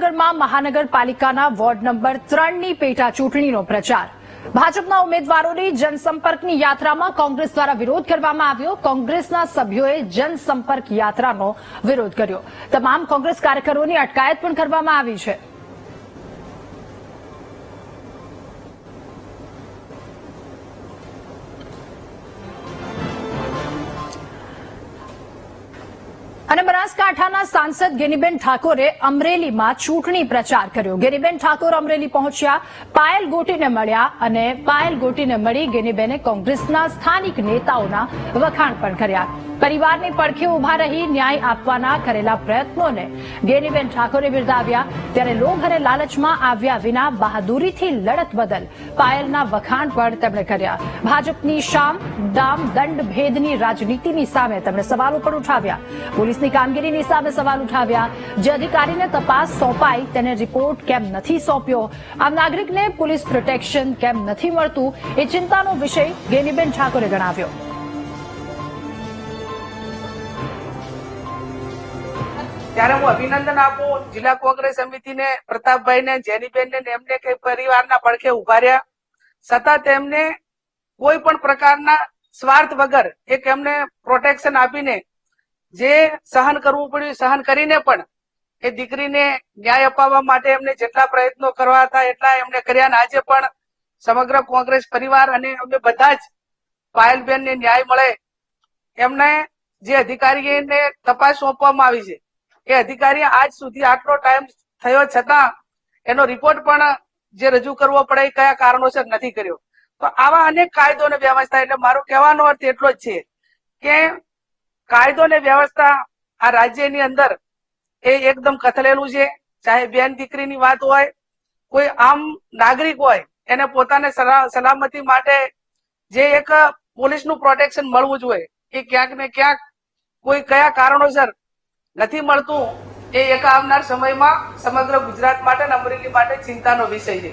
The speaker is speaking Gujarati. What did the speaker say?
ભાવનગરમાં મહાનગરપાલિકાના વોર્ડ નંબર ત્રણની પેટા ચૂંટણીનો પ્રચાર. ભાજપના ઉમેદવારોની જનસંપર્કની યાત્રામાં કોંગ્રેસ દ્વારા વિરોધ કરવામાં આવ્યો. કોંગ્રેસના સભ્યોએ જનસંપર્ક યાત્રાનો વિરોધ કર્યો. તમામ કોંગ્રેસ કાર્યકરોની અટકાયત પણ કરવામાં આવી છે. અને બનાસકાંઠાના સાંસદ ગેનીબેન ઠાકોરે અમરેલીમાં ચૂંટણી પ્રચાર કર્યો. ગેનીબેન ઠાકોર અમરેલી પહોંચ્યા, પાયલ ગોટીને મળ્યા અને પાયલ ગોટીને મળી ગેનીબેને કોંગ્રેસના સ્થાનિક નેતાઓના વખાણ પણ કર્યા. પરિવારની પડખે ઊભા રહી ન્યાય આપવાના કરેલા પ્રયત્નોને ગેનીબેન ઠાકોરે બિરદાવ્યા. ત્યારે લોભ અને લાલચમાં આવ્યા વિના બહાદુરીથી લડત બદલ પાયલના વખાણ પણ તેમણે કર્યા. ભાજપની શામ, દામ, દંડ, ભેદની રાજનીતિની સામે તેમણે સવાલો પણ ઉઠાવ્યા. પોલીસની કામગીરીની સામે સવાલ ઉઠાવ્યા. જે અધિકારીને તપાસ સોંપાઈ, તેને રિપોર્ટ કેમ નથી સોંપ્યો? આમ નાગરિકને પોલીસ પ્રોટેક્શન કેમ નથી મળતું? એ ચિંતાનો વિષય ગેનીબેન ઠાકોરે ગણાવ્યો. ત્યારે હું અભિનંદન આપું જિલ્લા કોંગ્રેસ સમિતિને, પ્રતાપભાઈને, જેનીબેનને એમને કે પરિવારના પડખે ઊભા રહ્યા. સતત તેમને કોઈ પણ પ્રકારના સ્વાર્થ વગર એક એમને પ્રોટેક્શન આપીને જે સહન કરવું પડ્યું, સહન કરીને પણ એ દીકરીને ન્યાય અપાવવા માટે એમને જેટલા પ્રયત્નો કરવા હતા, એટલા એમને કર્યા આજે પણ સમગ્ર કોંગ્રેસ પરિવાર અને અમે બધા જ પાયલબેનને ન્યાય મળે. એમને જે અધિકારીને તપાસ સોંપવામાં આવી છે, એ અધિકારી આજ સુધી આટલો ટાઈમ થયો છતાં એનો રિપોર્ટ પણ જે રજૂ કરવો પડે એ કયા કારણોસર નથી કર્યો. તો આવા અનેક કાયદો અને વ્યવસ્થા, એટલે મારો કહેવાનો અર્થ એટલો જ છે કે કાયદો ને વ્યવસ્થા આ રાજ્યની અંદર એ એકદમ કથલેલું છે. ચાહે બેન દીકરીની વાત હોય, કોઈ આમ નાગરિક હોય, એને પોતાને સલામતી માટે જે એક પોલીસનું પ્રોટેક્શન મળવું જોઈએ, એ ક્યાંક ને ક્યાંક કોઈ કયા કારણોસર નથી મળતું, એ એક આવનાર સમયમાં સમગ્ર ગુજરાત માટે અમરેલી માટે ચિંતાનો વિષય છે.